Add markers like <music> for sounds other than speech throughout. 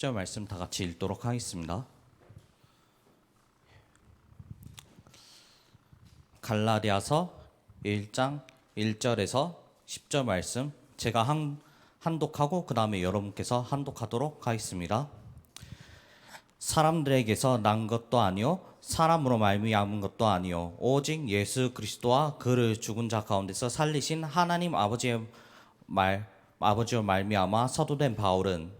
절 말씀 다 같이 읽도록 하겠습니다. 갈라디아서 1장 1절에서 10절 말씀 제가 한, 한독하고 그 다음에 여러분께서 한독하도록 하겠습니다. 사람들에게서 난 것도 아니요 사람으로 말미암은 것도 아니요 오직 예수 그리스도와 그를 죽은 자 가운데서 살리신 하나님 아버지의 말 아버지로 말미암아 서도된 바울은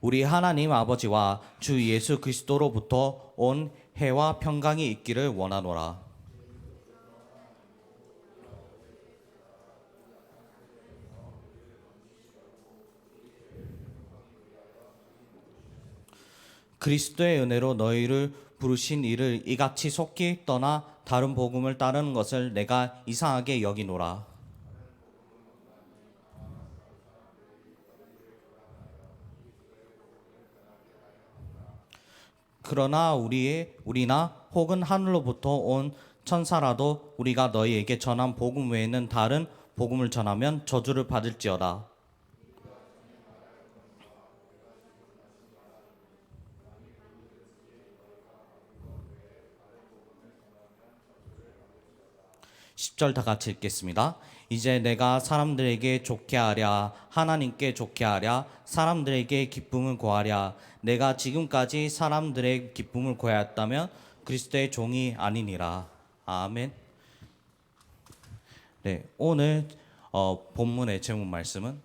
우리 하나님 아버지와 주 예수 그리스도로부터 온 해와 평강이 있기를 원하노라. 그리스도의 은혜로 너희를 부르신 이를 이같이 속히 떠나 다른 복음을 따르는 것을 내가 이상하게 여기노라. 그러나 우리의 우리나 혹은 하늘로부터 온 천사라도 우리가 너희에게 전한 복음 외에는 다른 복음을 전하면 저주를 받을지어다. 십절다 같이 읽겠습니다. 이제 내가 사람들에게 좋게 하랴 하나님께 좋게 하랴 사람들에게 기쁨을 구하랴 내가 지금까지 사람들의 기쁨을 구하였다면 그리스도의 종이 아니니라. 아멘. 네, 오늘 어, 본문의 제목 말씀은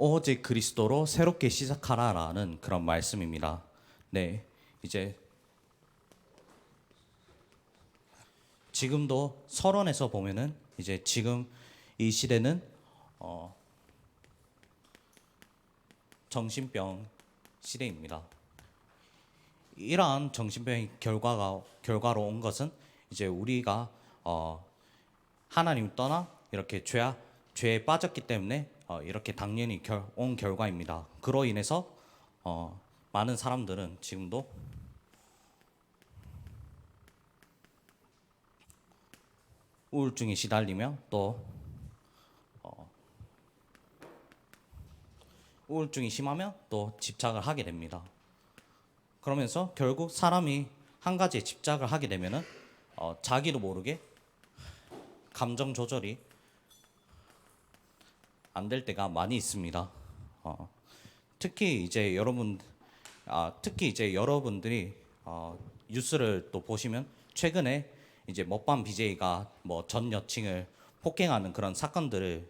오직 그리스도로 새롭게 시작하라라는 그런 말씀입니다. 네, 이제 지금도 서론에서 보면은 이제 지금 이 시대는 어, 정신병 시대입니다. 이러한 정신병의 결과가 결과로 온 것은 이제 우리가 어, 하나님 떠나 이렇게 죄 죄에 빠졌기 때문에 어, 이렇게 당연히 결, 온 결과입니다. 그로 인해서 어, 많은 사람들은 지금도 우울증에 시달리며 또 어, 우울증이 심하면 또 집착을 하게 됩니다. 그러면서 결국 사람이 한 가지에 집착을 하게 되면은 어, 자기도 모르게 감정 조절이 안 될 때가 많이 있습니다. 어, 특히 이제 여러분, 아, 특히 이제 여러분들이 어, 뉴스를 또 보시면 최근에 이제 먹방 BJ가 뭐 전 여친을 폭행하는 그런 사건들을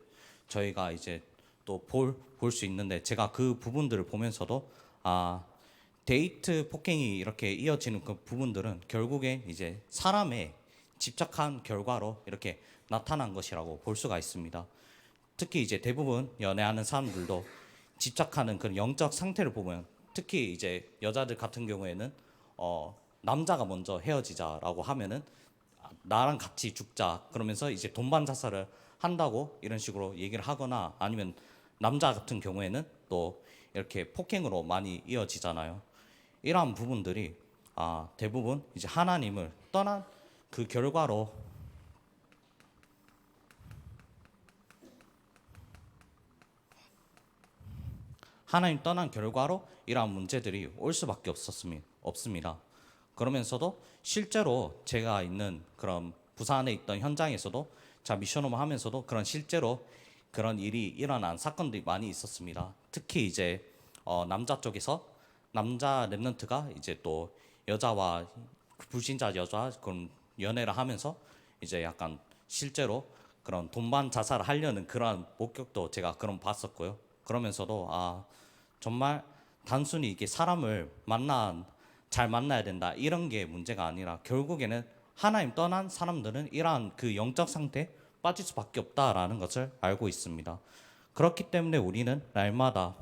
저희가 이제 또 볼 볼 수 있는데 제가 그 부분들을 보면서도 아 데이트 폭행이 이렇게 이어지는 그 부분들은 결국에 이제 사람의 집착한 결과로 이렇게 나타난 것이라고 볼 수가 있습니다. 특히 이제 대부분 연애하는 사람들도 집착하는 그런 영적 상태를 보면 특히 이제 여자들 같은 경우에는 어 남자가 먼저 헤어지자라고 하면은 아, 나랑 같이 죽자 그러면서 이제 돈반 자살을 한다고 이런 식으로 얘기를 하거나 아니면 남자 같은 경우에는 또 이렇게 폭행으로 많이 이어지잖아요. 이러한 부분들이 아 대부분 이제 하나님을 떠난 그 결과로 하나님 떠난 결과로 이러한 문제들이 올 수밖에 없었습니다. 그러면서도 실제로 제가 있는 그런 부산에 있던 현장에서도 자 미션홈 하면서도 그런 실제로 그런 일이 일어난 사건들이 많이 있었습니다. 특히 이제 어, 남자 쪽에서 남자 랩런트가 이제 또 여자와 불신자 여자 그런 연애를 하면서 이제 약간 실제로 그런 돈반 자살을 하려는 그러한 목격도 제가 그런 봤었고요. 그러면서도 아 정말 단순히 이게 사람을 만나 잘 만나야 된다 이런 게 문제가 아니라 결국에는 하나님 떠난 사람들은 이러한 그 영적 상태 빠질 수밖에 없다라는 것을 알고 있습니다. 그렇기 때문에 우리는 날마다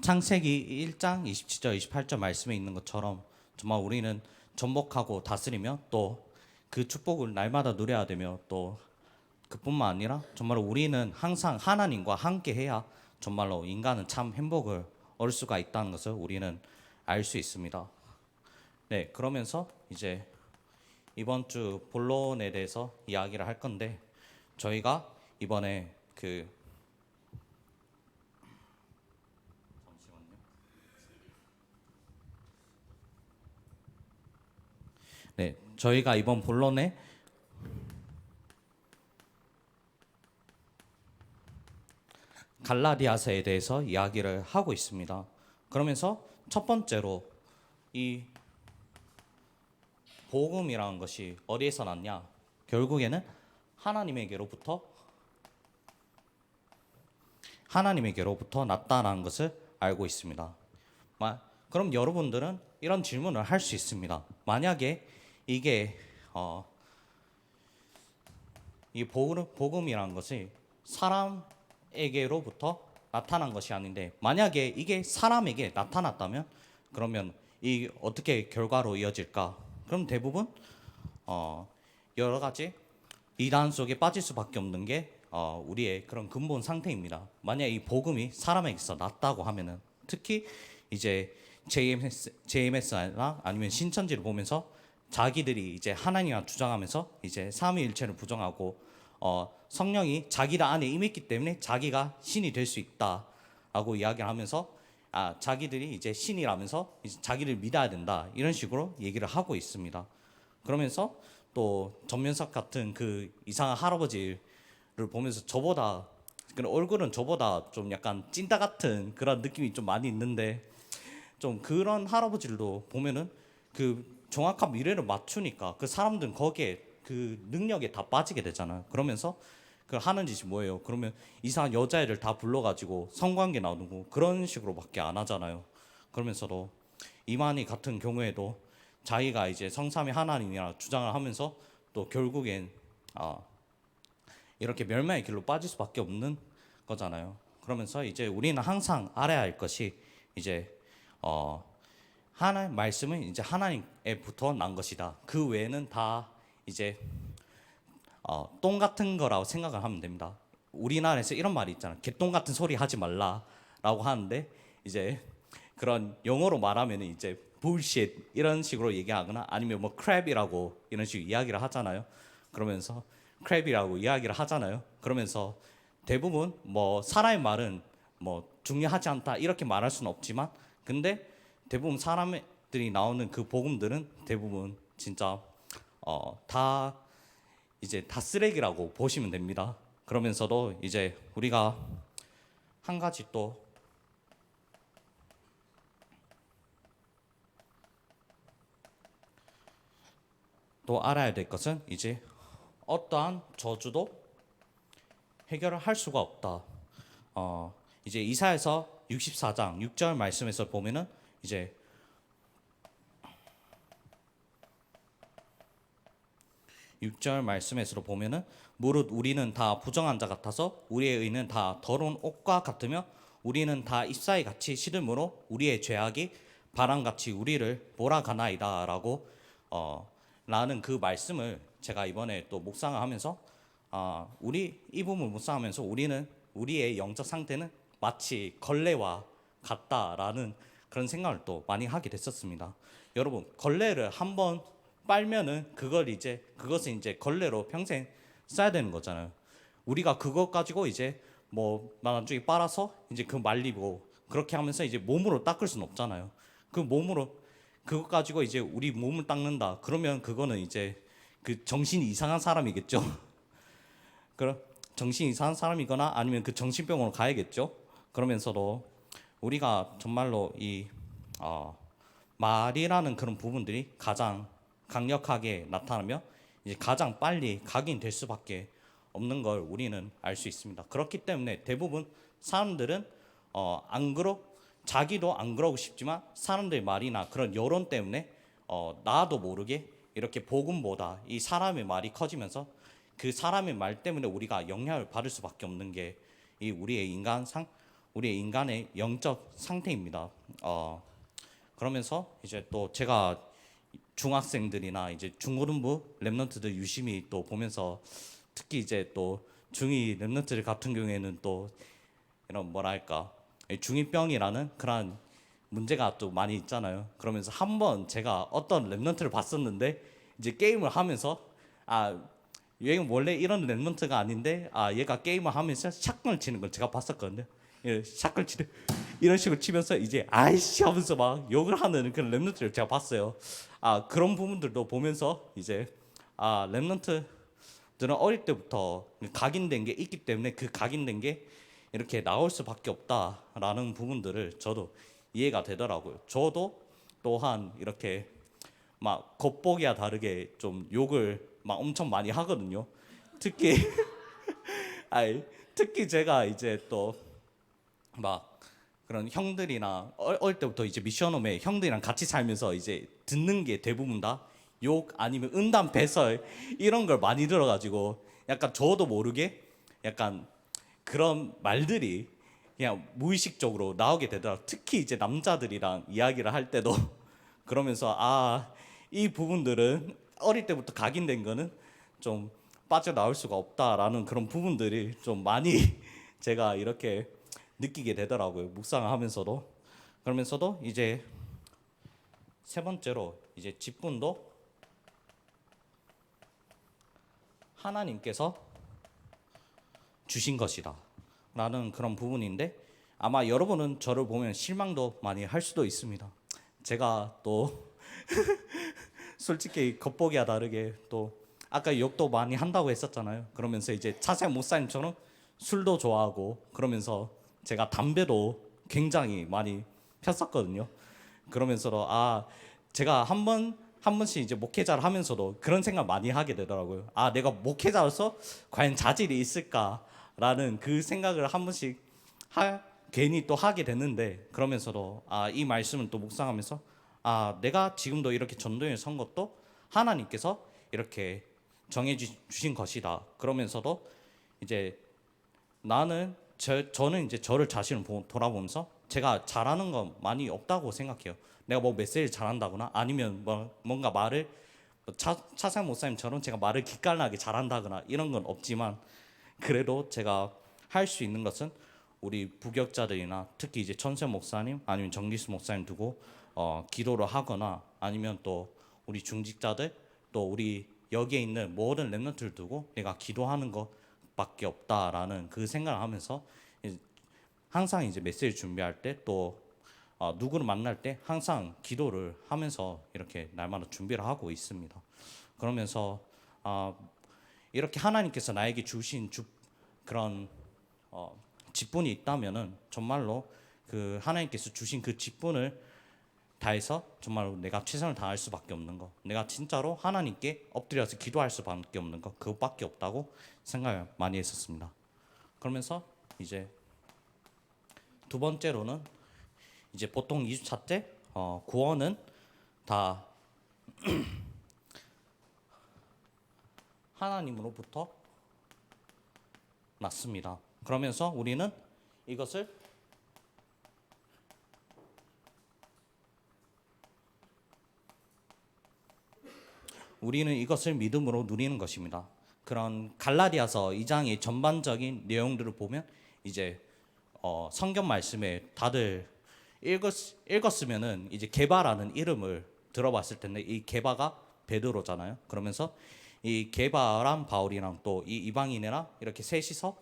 창세기 1장 27절 28절 말씀에 있는 것처럼 정말 우리는 전복하고 다스리며 또 그 축복을 날마다 누려야 되며 또 그뿐만 아니라 정말 우리는 항상 하나님과 함께 해야 정말로 인간은 참 행복을 얻을 수가 있다는 것을 우리는 알 수 있습니다. 네, 그러면서 이제 이번 주 본론에 대해서 이야기를 할 건데 저희가 이번에 그 네, 저희가 이번 본론에 갈라디아서에 대해서 이야기를 하고 있습니다. 그러면서 첫 번째로 이 복음이라는 것이 어디에서 났냐? 결국에는 하나님에게로부터 하나님에게로부터 났다라는 것을 알고 있습니다. 마- 그럼 여러분들은 이런 질문을 할 수 있습니다. 만약에 이게 어, 이 복음, 복음 이라는 것이 사람에게로부터 나타난 것이 아닌데 만약에 이게 사람에게 나타났다면 그러면 이 어떻게 결과로 이어질까? 그럼 대부분 어, 여러 가지 이단 속에 빠질 수밖에 없는 게 어, 우리의 그런 근본 상태입니다. 만약 이 복음이 사람에게서 났다고 하면은 특히 이제 JMS, JMS나 아니면 신천지를 보면서 자기들이 이제 하나님을 주장하면서 이제 삼위일체를 부정하고 어, 성령이 자기들 안에 임했기 때문에 자기가 신이 될 수 있다라고 이야기를 하면서 아 자기들이 이제 신이라면서 이제 자기를 믿어야 된다 이런 식으로 얘기를 하고 있습니다. 그러면서 또 전면석 같은 그 이상한 할아버지를 보면서 저보다 그 얼굴은 저보다 좀 약간 찐따 같은 그런 느낌이 좀 많이 있는데 좀 그런 할아버지들도 보면은 그 정확한 미래를 맞추니까 그 사람들은 거기에 그 능력에 다 빠지게 되잖아요. 그러면서 그 하는 짓이 뭐예요? 그러면 이상한 여자애를 다 불러가지고 성관계 나누고 그런 식으로밖에 안 하잖아요. 그러면서도 이만희 같은 경우에도 자기가 이제 성삼위 하나님이라 주장을 하면서 또 결국엔 아 이렇게 멸망의 길로 빠질 수밖에 없는 거잖아요. 그러면서 이제 우리는 항상 알아야 할 것이 이제 어 하나님 말씀은 이제 하나님에부터 난 것이다. 그 외에는 다 이제 어, 똥 같은 거라고 생각을 하면 됩니다. 우리나라에서 이런 말이 있잖아요. 개똥 같은 소리 하지 말라라고 하는데 이제 그런 영어로 말하면 이제 bullshit 이런 식으로 얘기하거나 아니면 뭐 crab이라고 이런 식으로 이야기를 하잖아요. 그러면서 crab이라고 이야기를 하잖아요. 그러면서 대부분 뭐 사람의 말은 뭐 중요하지 않다 이렇게 말할 수는 없지만 근데 대부분 사람들이 나오는 그 복음들은 대부분 진짜 어, 다 이제 다 쓰레기라고 보시면 됩니다. 그러면서도 이제 우리가 한 가지 또 또 알아야 될 것은 이제 어떠한 저주도 해결을 할 수가 없다. 어, 이제 이사에서 64장 6절 말씀에서 보면은 이제 육절 말씀에서 보면은 무릇 우리는 다 부정한 자 같아서 우리의 의는 다 더러운 옷과 같으며 우리는 다 잎사귀 같이 시들므로 우리의 죄악이 바람같이 우리를 몰아가나이다라고 어 라는 그 말씀을 제가 이번에 또 묵상을 하면서 아 우리 이 부분 묵상하면서 우리는 우리의 영적 상태는 마치 걸레와 같다라는 그런 생각을 또 많이 하게 됐었습니다. 여러분 걸레를 한번 빨면은 그걸 이제 그것은 이제 걸레로 평생 써야 되는 거잖아요. 우리가 그것 가지고 이제 뭐 나중에 빨아서 이제 그 말리고 그렇게 하면서 이제 몸으로 닦을 수는 없잖아요. 그 몸으로 그것 가지고 이제 우리 몸을 닦는다. 그러면 그거는 이제 그 정신이 이상한 사람이겠죠. <laughs> 그럼 정신 이상한 사람이거나 아니면 그 정신병원으로 가야겠죠. 그러면서도 우리가 정말로 이 어, 말이라는 그런 부분들이 가장 강력하게 나타나며 이제 가장 빨리 각인될 수밖에 없는 걸 우리는 알 수 있습니다. 그렇기 때문에 대부분 사람들은 어, 안 그러 자기도 안 그러고 싶지만 사람들의 말이나 그런 여론 때문에 어, 나도 모르게 이렇게 복음보다 이 사람의 말이 커지면서 그 사람의 말 때문에 우리가 영향을 받을 수밖에 없는 게 이 우리의 인간상 우리 인간의 영적 상태입니다. 어, 그러면서 이제 또 제가 중학생들이나 이제 중고등부 랩런트들 유심히 또 보면서 특히 이제 또 중이 랩런트들 같은 경우에는 또 이런 뭐랄까 중이병이라는 그런 문제가 또 많이 있잖아요. 그러면서 한 번 제가 어떤 랩런트를 봤었는데 이제 게임을 하면서 아 얘는 원래 이런 랩런트가 아닌데 아 얘가 게임을 하면서 샷건을 치는 걸 제가 봤었거든요. 예, 샷건 치는 이런 식으로 치면서 이제 아이씨 하면서 막 욕을 하는 그런 랩런트를 제가 봤어요. 아 그런 부분들도 보면서 이제 아 랩런트들은 어릴 때부터 각인된 게 있기 때문에 그 각인된 게 이렇게 나올 수밖에 없다라는 부분들을 저도 이해가 되더라고요. 저도 또한 이렇게 막 겉보기와 다르게 좀 욕을 막 엄청 많이 하거든요. 특히 <laughs> 아이 특히 제가 이제 또 막 그런 형들이나 어- 어릴 때부터 이제 미션홈에 형들이랑 같이 살면서 이제 듣는 게 대부분 다 욕 아니면 은담 배설 이런 걸 많이 들어가지고 약간 저도 모르게 약간 그런 말들이 그냥 무의식적으로 나오게 되더라고. 특히 이제 남자들이랑 이야기를 할 때도 <laughs> 그러면서 아 이 부분들은 어릴 때부터 각인된 거는 좀 빠져나올 수가 없다라는 그런 부분들이 좀 많이 <laughs> 제가 이렇게 느끼게 되더라고요. 묵상을 하면서도 그러면서도 이제 세 번째로 이제 직분도 하나님께서 주신 것이다. 라는 그런 부분인데 아마 여러분은 저를 보면 실망도 많이 할 수도 있습니다. 제가 또 <laughs> 솔직히 겉보기와 다르게 또 아까 욕도 많이 한다고 했었잖아요. 그러면서 이제 차세 목사님처럼 술도 좋아하고 그러면서 제가 담배도 굉장히 많이 폈었거든요. 그러면서도 아 제가 한번 한 번씩 이제 목회자를 하면서도 그런 생각 많이 하게 되더라고요. 아 내가 목회자로서 과연 자질이 있을까라는 그 생각을 한 번씩 하, 괜히 또 하게 됐는데 그러면서도 아 이 말씀을 또 묵상하면서 아 내가 지금도 이렇게 전도에 선 것도 하나님께서 이렇게 정해 주- 주신 것이다. 그러면서도 이제 나는 저, 저는 이제 저를 자신을 보- 돌아보면서 제가 잘하는 건 많이 없다고 생각해요. 내가 뭐 메시지 잘한다거나 아니면 뭐 뭔가 말을 뭐 차, 차상 목사님처럼 제가 말을 기깔나게 잘한다거나 이런 건 없지만 그래도 제가 할 수 있는 것은 우리 부격자들이나 특히 이제 천세 목사님 아니면 정기수 목사님 두고 어, 기도를 하거나 아니면 또 우리 중직자들 또 우리 여기에 있는 모든 랩런트를 두고 내가 기도하는 것 밖에 없다라는 그 생각을 하면서 항상 이제 메시지 준비할 때또 어, 누구를 만날 때 항상 기도를 하면서 이렇게 날마다 준비를 하고 있습니다. 그러면서 아, 이렇게 하나님께서 나에게 주신 주, 그런 어, 직분이 있다면은 정말로 그 하나님께서 주신 그 직분을 다해서 정말로 내가 최선을 다할 수밖에 없는 거. 내가 진짜로 하나님께 엎드려서 기도할 수밖에 없는 거. 그것밖에 없다고 생각을 많이 했었습니다. 그러면서 이제 두 번째로는 이제 보통 2주차 때 어, 구원은 다 <clears throat> 하나님으로부터 났습니다. 그러면서 우리는 이것을 우리는 이것을 믿음으로 누리는 것입니다. 그런 갈라디아서 2장의 전반적인 내용들을 보면 이제 어, 성경 말씀에 다들 읽었, 읽었으면은 이제 게바라는 이름을 들어봤을 텐데 이 게바가 베드로잖아요. 그러면서 이 게바랑 바울이랑 또 이 이방인이랑 이렇게 셋이서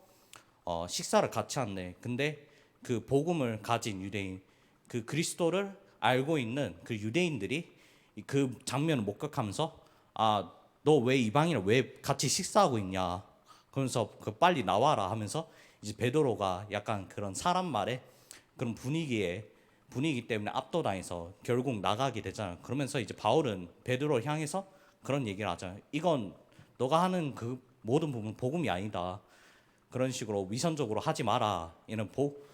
어, 식사를 같이 한대. 근데 그 복음을 가진 유대인, 그 그리스도를 알고 있는 그 유대인들이 이그 장면을 목격하면서 아, 너 왜 이방인을 왜 같이 식사하고 있냐? 그러면서 그 빨리 나와라 하면서 이제 베드로가 약간 그런 사람 말에 그런 분위기에 분위기 때문에 압도당해서 결국 나가게 되잖아요. 그러면서 이제 바울은 베드로를 향해서 그런 얘기를 하잖아요. 이건 너가 하는 그 모든 부분 복음이 아니다. 그런 식으로 위선적으로 하지 마라. 이는 복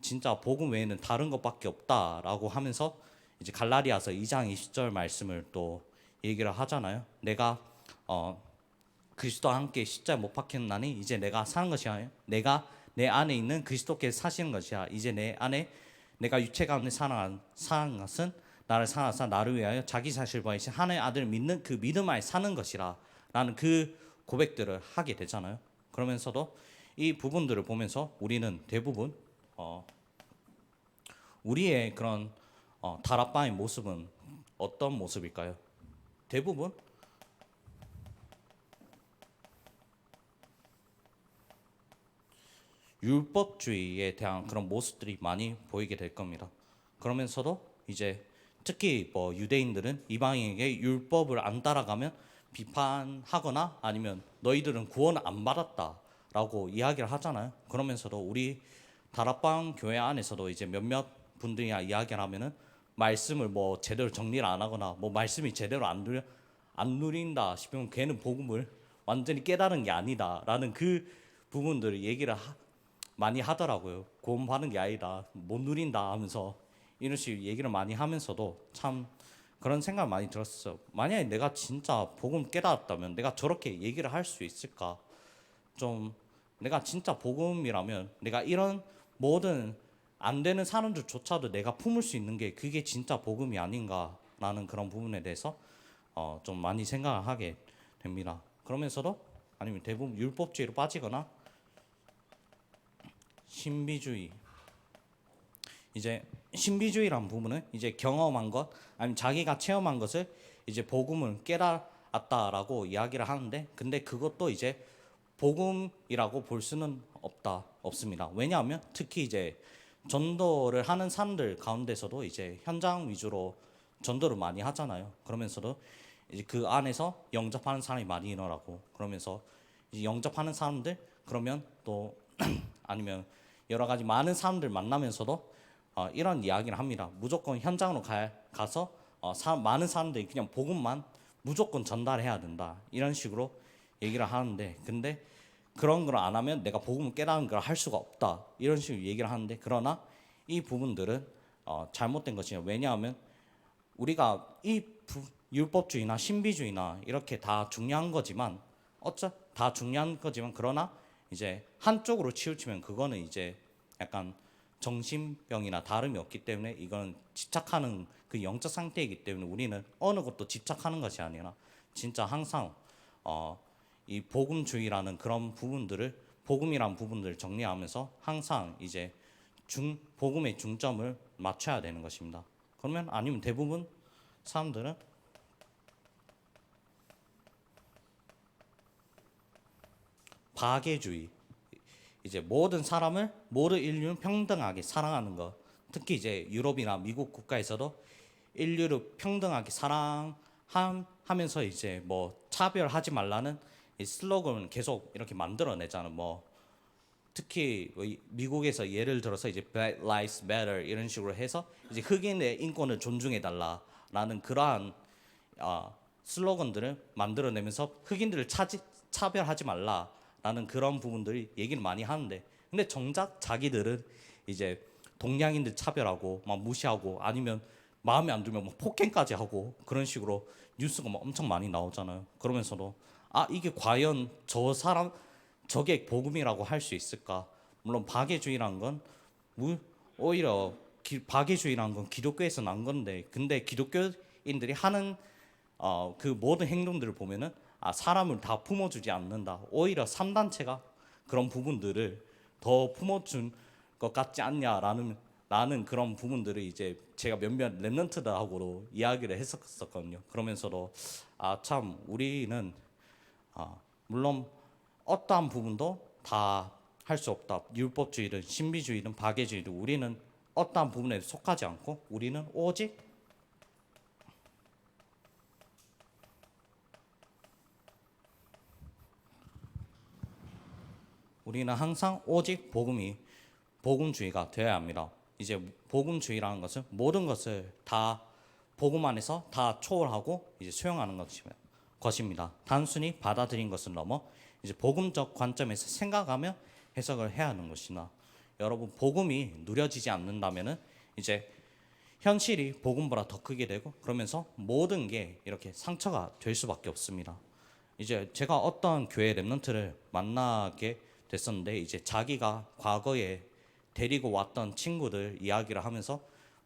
진짜 복음 외에는 다른 것밖에 없다라고 하면서 이제 갈라디아서 2장 20절 말씀을 또 얘기를 하잖아요. 내가 어 그리스도와 함께 십자에 못 박혔나니 이제 내가 사는 것이 아니라 내가 내 안에 있는 그리스도께서 사시는 것이야. 이제 내 안에 내가 육체 가운데 사는 사는 것은 나를 사랑하사 나를 위하여 자기 사실을 버리신 하나님의 아들을 믿는 그 믿음 안에 사는 것이라 라는 그 고백들을 하게 되잖아요. 그러면서도 이 부분들을 보면서 우리는 대부분 어, 우리의 그런 어, 다락방의 모습은 어떤 모습일까요? 대부분 율법주의에 대한 그런 모습들이 많이 보이게 될 겁니다. 그러면서도 이제 특히 뭐 유대인들은 이방인에게 율법을 안 따라가면 비판하거나 아니면 너희들은 구원 안 받았다라고 이야기를 하잖아요. 그러면서도 우리 다락방 교회 안에서도 이제 몇몇 분들이 이야기를 하면은 말씀을 뭐 제대로 정리를 안 하거나 뭐 말씀이 제대로 안 누려 안 누린다 싶으면 걔는 복음을 완전히 깨달은 게 아니다라는 그 부분들을 얘기를 하, 많이 하더라고요. 받은 게 아니다. 못 누린다 하면서 이런 식으로 얘기를 많이 하면서도 참 그런 생각 많이 들었어요. 만약에 내가 진짜 복음 깨달았다면 내가 저렇게 얘기를 할 수 있을까? 좀 내가 진짜 복음이라면 내가 이런 모든 안 되는 사람들조차도 내가 품을 수 있는 게 그게 진짜 복음이 아닌가라는 그런 부분에 대해서 어, 좀 많이 생각을 하게 됩니다. 그러면서도 아니면 대부분 율법주의로 빠지거나 신비주의 이제 신비주의란 부분은 이제 경험한 것 아니면 자기가 체험한 것을 이제 복음을 깨달았다라고 이야기를 하는데 근데 그것도 이제 복음이라고 볼 수는 없다 없습니다. 왜냐하면 특히 이제 전도를 하는 사람들 가운데서도 이제 현장 위주로 전도를 많이 하잖아요. 그러면서도 이제 그 안에서 영접하는 사람이 많이 일어나고 그러면서 영접하는 사람들 그러면 또 <clears throat> 아니면 여러 가지 많은 사람들 만나면서도 어, 이런 이야기를 합니다. 무조건 현장으로 가, 가서 어, 사, 많은 사람들이 그냥 복음만 무조건 전달해야 된다. 이런 식으로 얘기를 하는데 근데 그런 걸 안 하면 내가 복음을 깨닫는 걸할 수가 없다. 이런 식으로 얘기를 하는데 그러나 이 부분들은 어, 잘못된 것이에요. 왜냐하면 우리가 이 부, 율법주의나 신비주의나 이렇게 다 중요한 거지만 어차 다 중요한 거지만 그러나 이제 한쪽으로 치우치면 그거는 이제 약간 정신병이나 다름이 없기 때문에 이거는 집착하는 그 영적 상태이기 때문에 우리는 어느 것도 집착하는 것이 아니라 진짜 항상 어, 이 복음주의라는 그런 부분들을 복음이란 부분들을 정리하면서 항상 이제 중 복음의 중점을 맞춰야 되는 것입니다. 그러면 아니면 대부분 사람들은 파괴주의 이제 모든 사람을 모든 인류는 평등하게 사랑하는 것 특히 이제 유럽이나 미국 국가에서도 인류를 평등하게 사랑하면서 이제 뭐 차별하지 말라는 이 슬로건을 계속 이렇게 만들어내잖아요. 뭐 특히 뭐 이- 미국에서 예를 들어서 이제 Black Lives Matter 이런 식으로 해서 이제 흑인의 인권을 존중해 달라라는 그러한 어, 슬로건들을 만들어내면서 흑인들을 차지, 차별하지 말라라는 그런 부분들이 얘기를 많이 하는데 근데 정작 자기들은 이제 동양인들 차별하고 막 무시하고 아니면 마음에 안 들면 막 폭행까지 하고 그런 식으로 뉴스가 막 엄청 많이 나오잖아요. 그러면서도 아 이게 과연 저 사람 저게 복음이라고 할 수 있을까? 물론 박애주의란 건 무- 오히려 기, 박애주의란 건 기독교에서 난 건데 근데 기독교인들이 하는 어, 그 모든 행동들을 보면은 아 사람을 다 품어주지 않는다. 오히려 3단체가 그런 부분들을 더 품어준 것 같지 않냐라는 라는 그런 부분들을 이제 제가 몇몇 랩런트들하고도 이야기를 했었거든요. 그러면서도 아 참 우리는 아, 물론 어떠한 부분도 다 할 수 없다. 율법주의든 신비주의든 박애주의든 우리는 어떠한 부분에 속하지 않고 우리는 오직 우리는 항상 오직 복음이 복음주의가 되어야 합니다. 이제 복음주의라는 것은 모든 것을 다 복음 안에서 다 초월하고 이제 수용하는 것이며- 것입니다. 단순히 받아들인 것을 넘어 이제 복음적 관점에서 생각하며 해석을 해야 하는 것이나 여러분 복음이 누려지지 않는다면은 이제 현실이 복음보다 더 크게 되고 그러면서 모든 게 이렇게 상처가 될 수밖에 없습니다. 이제 제가 어떤 교회 랩런트를 만나게 됐었는데 이제 자기가 과거에 데리고 왔던 친구들 이야기를 하면서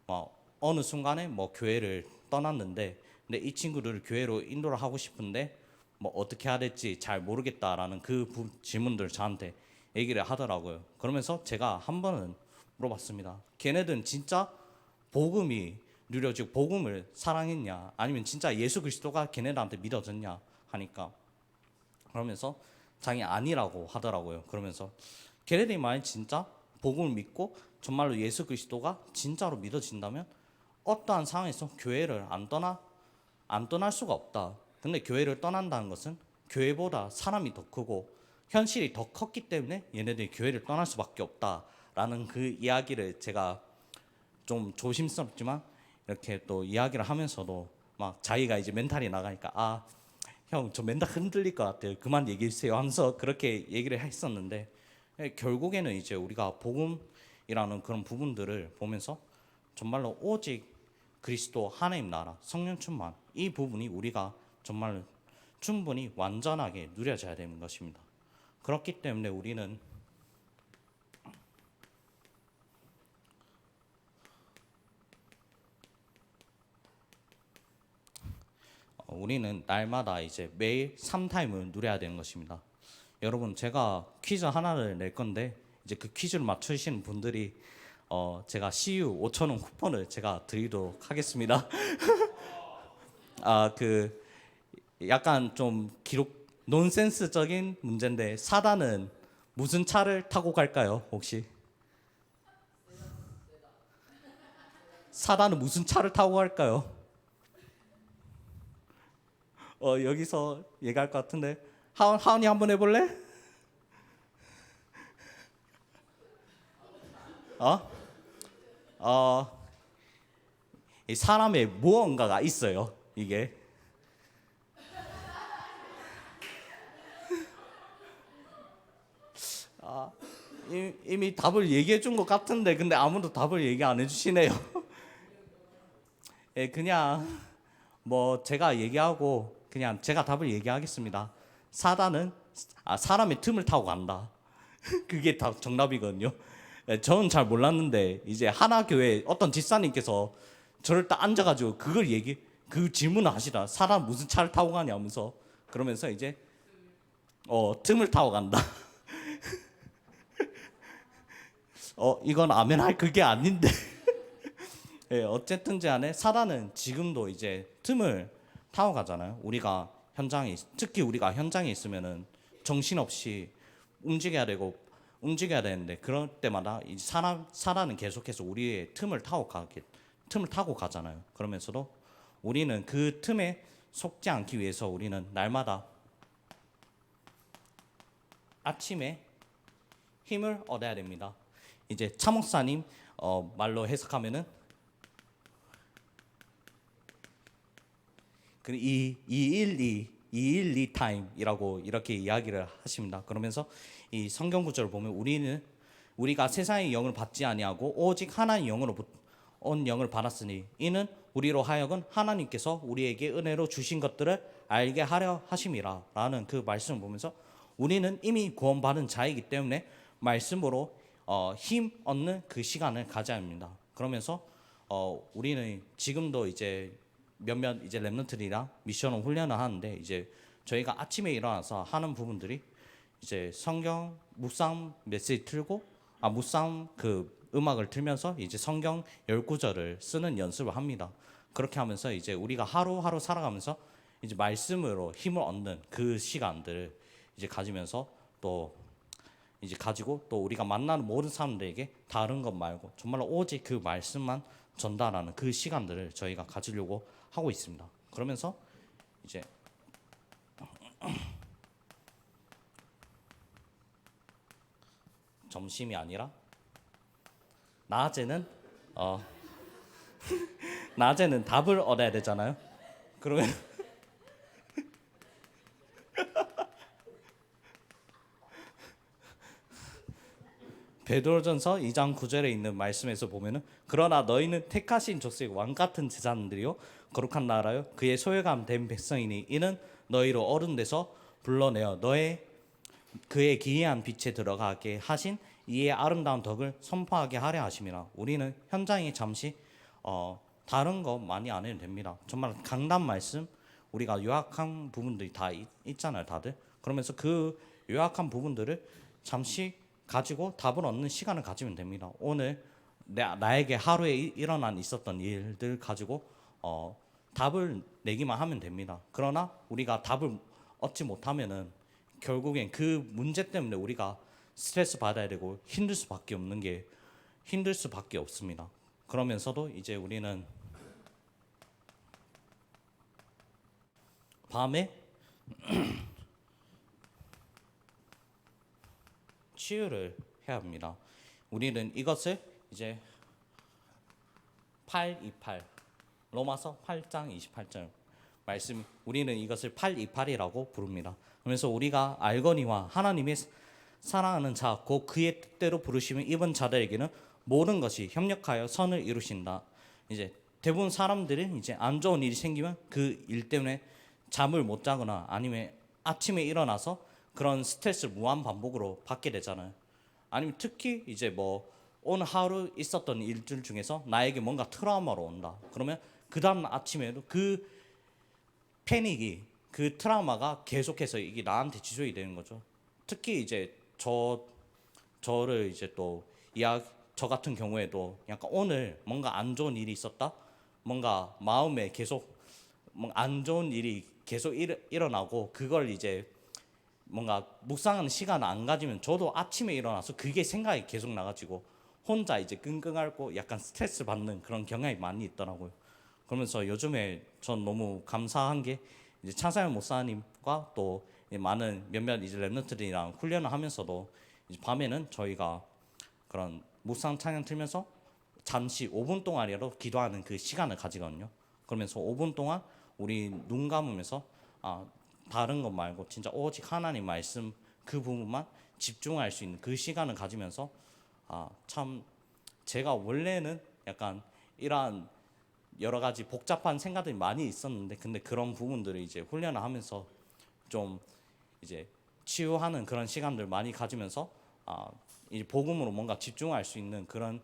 뭐 어느 순간에 뭐 교회를 떠났는데 근데 이 친구들을 교회로 인도를 하고 싶은데 뭐 어떻게 해야 될지 잘 모르겠다라는 그 부- 질문들 저한테 얘기를 하더라고요. 그러면서 제가 한 번은 물어봤습니다. 걔네들은 진짜 복음이 누려지고 복음을 사랑했냐 아니면 진짜 예수 그리스도가 걔네들한테 믿어졌냐 하니까 그러면서 자기 아니라고 하더라고요. 그러면서 걔네들이 만약 진짜 복음을 믿고 정말로 예수 그리스도가 진짜로 믿어진다면 어떠한 상황에서 교회를 안 떠나 안 떠날 수가 없다. 근데 교회를 떠난다는 것은 교회보다 사람이 더 크고 현실이 더 컸기 때문에 얘네들이 교회를 떠날 수밖에 없다라는 그 이야기를 제가 좀 조심스럽지만 이렇게 또 이야기를 하면서도 막 자기가 이제 멘탈이 나가니까 아 형 저 멘탈 흔들릴 것 같아요 그만 얘기해 주세요 하면서 그렇게 얘기를 했었는데 예, 결국에는 이제 우리가 복음이라는 그런 부분들을 보면서 정말로 오직 그리스도 하나님 나라 성령 충만 이 부분이 우리가 정말 충분히 완전하게 누려져야 되는 것입니다. 그렇기 때문에 우리는 어, 우리는 날마다 이제 매일 3타임을 누려야 되는 것입니다. 여러분 제가 퀴즈 하나를 낼 건데 이제 그 퀴즈를 맞추시는 분들이 어 제가 CU 5천 원 쿠폰을 제가 드리도록 하겠습니다. <laughs> 아 그 약간 좀 기록 논센스적인 문제인데 사단은 무슨 차를 타고 갈까요? 혹시 사단은 무슨 차를 타고 갈까요? 어 여기서 얘기할 것 같은데 하원 하원이 한번 해볼래? 어? 어, 이 사람의 무언가가 있어요. 이게 아, 이- 이미 답을 얘기해 준 것 같은데 근데 아무도 답을 얘기 안 해주시네요. <laughs> 예, 그냥 뭐 제가 얘기하고 그냥 제가 답을 얘기하겠습니다. 사단은 아, 사람의 틈을 타고 간다. <laughs> 그게 다 정답이거든요. 예, 저는 잘 몰랐는데 이제 하나 교회 어떤 집사님께서 저를 딱 앉아가지고 그걸 얘기 그 질문을 하시라. 사람 무슨 차를 타고 가냐면서 그러면서 이제 어 틈을 타고 간다. <laughs> 어 이건 아멘 할 그게 아닌데. <laughs> 예, 어쨌든지 간에 사단은 지금도 이제 틈을 타고 가잖아요. 우리가 현장에 있- 특히 우리가 현장에 있으면은 정신없이 움직여야 되고 움직여야 되는데 그럴 때마다 이 사람 사단은 계속해서 우리의 틈을 타고 가게 틈을 타고 가잖아요. 그러면서도 우리는 그 틈에 속지 않기 위해서 우리는 날마다 아침에 힘을 얻어야 됩니다. 이제 차 목사님 어, 말로 해석하면은 그이 212 212 타임이라고 이렇게 이야기를 하십니다. 그러면서 이 성경 구절을 보면 우리는 우리가 세상의 영을 받지 아니하고 오직 하나님의 영으로 온 영을 받았으니 이는 우리로 하여금 하나님께서 우리에게 은혜로 주신 것들을 알게 하려 하심이라라는 그 말씀을 보면서 우리는 이미 구원받은 자이기 때문에 말씀으로 어, 힘 얻는 그 시간을 가져야 합니다. 그러면서 어, 우리는 지금도 이제 몇몇 이제 랩런트들이랑 미션을 훈련을 하는데 이제 저희가 아침에 일어나서 하는 부분들이 이제 성경 묵상 메시지 틀고 아 묵상 그 음악을 틀면서 이제 성경 열 구절을 쓰는 연습을 합니다. 그렇게 하면서 이제 우리가 하루하루 살아가면서 이제 말씀으로 힘을 얻는 그 시간들을 이제 가지면서 또 이제 가지고 또 우리가 만나는 모든 사람들에게 다른 것 말고 정말로 오직 그 말씀만 전달하는 그 시간들을 저희가 가지려고 하고 있습니다. 그러면서 이제 <clears throat> 점심이 아니라 낮에는 어 <laughs> 낮에는 답을 얻어야 되잖아요. 그러면 <laughs> 베드로전서 2장 9절에 있는 말씀에서 보면은 그러나 너희는 택하신 족속의 왕 같은 제자들이요 거룩한 나라요 그의 소유감 된 백성이니 이는 너희로 어른 돼서 불러내어 너의 그의 기이한 빛에 들어가게 하신 이의 아름다운 덕을 선포하게 하려 하심이라 우리는 현장에 잠시 어, 다른 거 많이 안 해도 됩니다. 정말 강단 말씀 우리가 요약한 부분들이 다 있, 있잖아요, 다들. 그러면서 그 요약한 부분들을 잠시 가지고 답을 얻는 시간을 가지면 됩니다. 오늘 내, 나에게 하루에 이- 일어난 있었던 일들 가지고 어, 답을 내기만 하면 됩니다. 그러나 우리가 답을 얻지 못하면은 결국엔 그 문제 때문에 우리가 스트레스 받아야 되고 힘들 수밖에 없는 게 힘들 수밖에 없습니다. 그러면서도 이제 우리는 밤에 <clears throat> 치유를 해야 합니다. 우리는 이것을 이제 828 로마서 8장 28절 말씀 우리는 이것을 828이라고 부릅니다. 그래서 우리가 알거니와 하나님의 사랑하는 자 곧 그의 뜻대로 부르심을 입은 자들에게는 모든 것이 협력하여 선을 이루신다. 이제 대부분 사람들은 이제 안 좋은 일이 생기면 그 일 때문에 잠을 못 자거나 아니면 아침에 일어나서 그런 스트레스를 무한 반복으로 받게 되잖아요. 아니면 특히 이제 뭐 오늘 하루 있었던 일들 중에서 나에게 뭔가 트라우마로 온다. 그러면 그 다음 아침에도 그 패닉이 그 트라우마가 계속해서 이게 나한테 지속이 되는 거죠. 특히 이제 저 저를 이제 또 이야 저 같은 경우에도 약간 오늘 뭔가 안 좋은 일이 있었다. 뭔가 마음에 계속 안 좋은 일이 계속 일, 일어나고 그걸 이제 뭔가 묵상하는 시간을 안 가지면 저도 아침에 일어나서 그게 생각이 계속 나가지고 혼자 이제 끙끙 앓고 약간 스트레스 받는 그런 경향이 많이 있더라고요. 그러면서 요즘에 전 너무 감사한 게 이제 차사연 목사님과 또이 많은 몇몇 이제 랩런트들이랑 훈련을 하면서도 이제 밤에는 저희가 그런 묵상 찬양 틀면서 잠시 5분 동안이라도 기도하는 그 시간을 가지거든요. 그러면서 5분 동안 우리 눈 감으면서 아 다른 것 말고 진짜 오직 하나님 말씀 그 부분만 집중할 수 있는 그 시간을 가지면서 아 참 제가 원래는 약간 이러한 여러 가지 복잡한 생각들이 많이 있었는데 근데 그런 부분들을 이제 훈련을 하면서 좀 이제 치유하는 그런 시간들 많이 가지면서 아 이제 복음으로 뭔가 집중할 수 있는 그런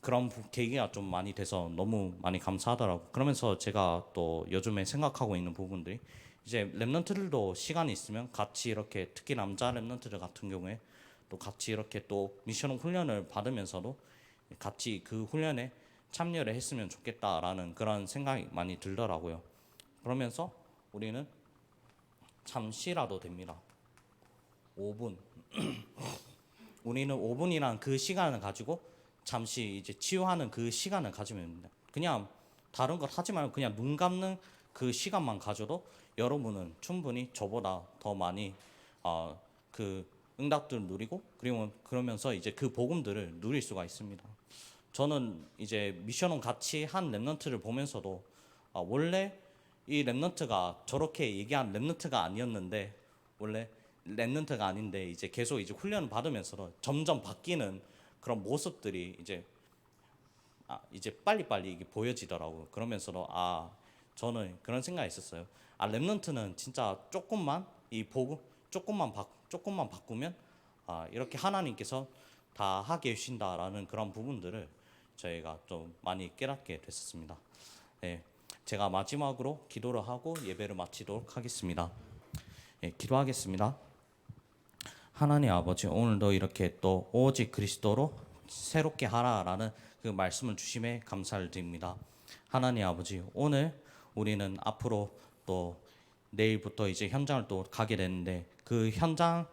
그런 부- 계기가 좀 많이 돼서 너무 많이 감사하더라고. 그러면서 제가 또 요즘에 생각하고 있는 부분들이 이제 랩런트들도 시간이 있으면 같이 이렇게 특히 남자 랩런트들 같은 경우에 또 같이 이렇게 또 미션 훈련을 받으면서도 같이 그 훈련에 참여를 했으면 좋겠다라는 그런 생각이 많이 들더라고요. 그러면서 우리는 잠시라도 됩니다. 5분. <clears throat> 우리는 5분이란 그 시간을 가지고 잠시 이제 치유하는 그 시간을 가지면 됩니다. 그냥 다른 걸 하지 말고 그냥 눈 감는 그 시간만 가져도 여러분은 충분히 저보다 더 많이 어, 그 응답들을 누리고 그리고 그러면서 이제 그 복음들을 누릴 수가 있습니다. 저는 이제 미션을 같이 한 랩런트를 보면서도 아, 원래 이 랩런트가 저렇게 얘기한 랩런트가 아니었는데 원래 랩런트가 아닌데 이제 계속 이제 훈련을 받으면서도 점점 바뀌는 그런 모습들이 이제 아, 이제 빨리빨리 이게 보여지더라고요. 그러면서도 아 저는 그런 생각이 있었어요. 아 랩런트는 진짜 조금만 이 보고 조금만 바 조금만 바꾸면 아 이렇게 하나님께서 다 하게 해주신다라는 그런 부분들을 저희가 좀 많이 깨닫게 됐었습니다. 네, 제가 마지막으로 기도를 하고 예배를 마치도록 하겠습니다. 예, 기도하겠습니다. 하나님 아버지 오늘도 이렇게 또 오직 그리스도로 새롭게 하라라는 그 말씀을 주심에 감사를 드립니다. 하나님 아버지 오늘 우리는 앞으로 또 내일부터 이제 현장을 또 가게 되는데 그 현장에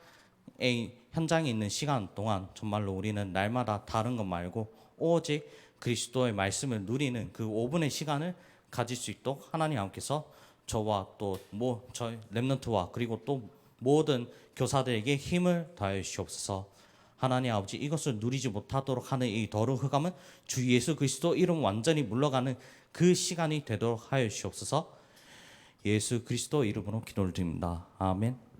현장에 있는 시간 동안 정말로 우리는 날마다 다른 것 말고 오직 그리스도의 말씀을 누리는 그 5분의 시간을 가질 수 있도록 하나님 함께서 저와 또뭐 저희 렘넌트와 그리고 또 모든 교사들에게 힘을 다해 주시옵소서. 하나님 아버지 이것을 누리지 못하도록 하는 이 더러운 흑암은 주 예수 그리스도 이름 완전히 물러가는 그 시간이 되도록 하여 주시옵소서. 예수 그리스도 이름으로 기도를 드립니다. 아멘.